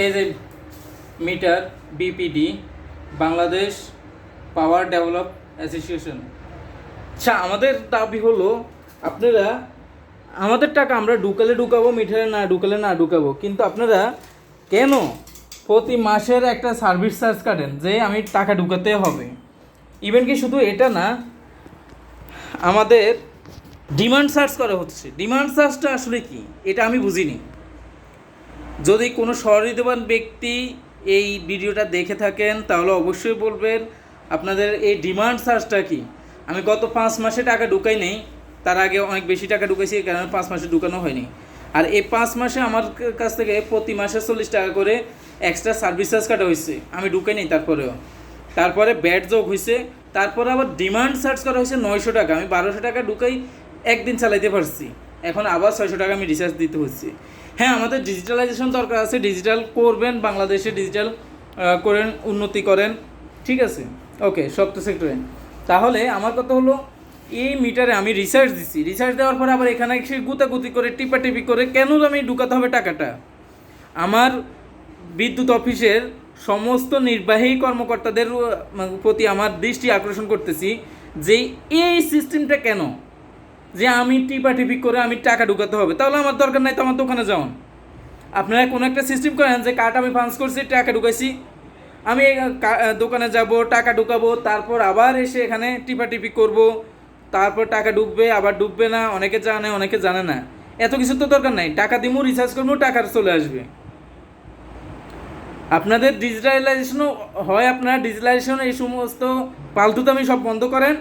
এই যে meter BPDB Bangladesh power develop association. আচ্ছা আমাদের দাবি হলো, আপনারা, আমাদের টাকা আমরা ঢুকালে ঢুকাবো, মিটারে না ঢুকালে না ঢুকাবো, কিন্তু আপনারা কেন প্রতি মাসের একটা সার্ভিস চার্জ কাটেন যে আমি টাকা ঢুকাতে হবে? ইভেন কি শুধু এটা না, আমাদের ডিমান্ড সার্চ করা হচ্ছে। ডিমান্ড সার্চটা আসলে কি? এটা আমি বুঝিনি। যদি কোনো সহৃদবান ব্যক্তি এই ভিডিওটা দেখে থাকেন, তাহলে অবশ্যই বলবেন, আপনাদের এই ডিমান্ড সার্চটা কি? আমি গত পাঁচ মাসে টাকা ঢুকাই নেই, তার আগে অনেক বেশি টাকা ঢুকাইছি এই কারণে পাঁচ মাসে ঢুকানো হয়নি। আর এই পাঁচ মাসে আমার কাছ থেকে প্রতি মাসে চল্লিশ টাকা করে এক্সট্রা সার্ভিস চার্জ কাটা হয়েছে, আমি ঢুকাই নেই তারপরেও। তারপরে ব্যাট যোগ হয়েছে, তারপরে আবার ডিমান্ড সার্চ করা হয়েছে নয়শো টাকা, আমি বারোশো টাকা ঢুকাই একদিন চালাইতে পারছি। এখন আবার ছয়শো টাকা আমি রিচার্জ দিতে হচ্ছে। হ্যাঁ আমাদের ডিজিটালাইজেশন দরকার আছে। ডিজিটাল করবেন, বাংলাদেশে ডিজিটাল করেন, উন্নতি করেন। ঠিক আছে? ওকে সপ্ত সেক্টরে তাহলে আমার কথা হলো, এই মিটারে আমি রিসার্চ দিছি। রিসার্চ দেওয়ার পরে আবার এখানে এসে গুতাগুতি করে, টিপাটিপি করে কেন আমি ঢুকাতে হবে টাকাটা? আমার বিদ্যুৎ অফিসের সমস্ত নির্বাহী কর্মকর্তাদের প্রতি আমার দৃষ্টি আকর্ষণ করতেছি যে এই সিস্টেমটা কেন? যে আমি টিপা টিপাটিপি করে আমি টাকা ঢুকাতে হবে, তাহলে আমার দরকার নাই তো আমার দোকানে যাওয়ান আপনারা কোনো একটা সিস্টেম করেন যে কার্ড আমি ফান্স করছি, টাকা ঢুকাইছি, আমি দোকানে যাব, টাকা ঢুকাবো, তারপর আবার এসে এখানে টিপাটিপি করব, তারপর টাকা ঢুকবে, আবার ঢুকবে না, অনেকে জানে অনেকে জানে না। এত কিছু তো দরকার নাই, টাকা দিমু রিচার্জ করব টাকা চলে আসবে। আপনাদের ডিজিটালাইজেশনও হয় আপনারা ডিজিটালাইজেশন এই সমস্ত পাল্টুতামি সব বন্ধ করেন,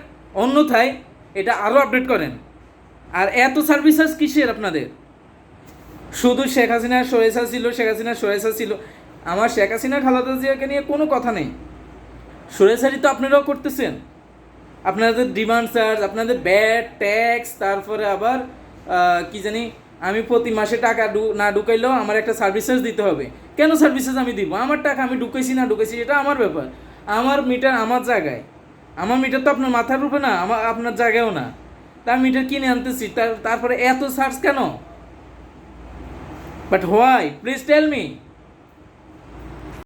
অন্যথায় এটা আরও আপডেট করেন। আর এত সার্ভিসেস কিসের আপনাদের? শুধু শেখ হাসিনা সরেসা ছিল, শেখ হাসিনা সরেসা ছিল। আমার শেখ হাসিনা, খালাদা জিয়াকে নিয়ে কোনো কথা নেই। সরেসারি তো আপনারাও করতেছেন। আপনাদের ডিমান্ড চার্জ আপনাদের ব্যাট ট্যাক্স তারপরে আবার কি জানি, আমি প্রতি মাসে টাকা না ঢুকাইলেও আমার একটা সার্ভিসেস দিতে হবে। কেন সার্ভিসেস আমি দিব? আমার টাকা আমি ঢুকেছি না ঢুকেছি এটা আমার ব্যাপার। আমার মিটার আমার জায়গায়। আমার মিটার তো আপনার মাথার উপরে না, আমার, আপনার জায়গায়ও না। তার মিটার কিনে আনতেছি। তার তারপরে এত চার্জ কেন? But why please tell me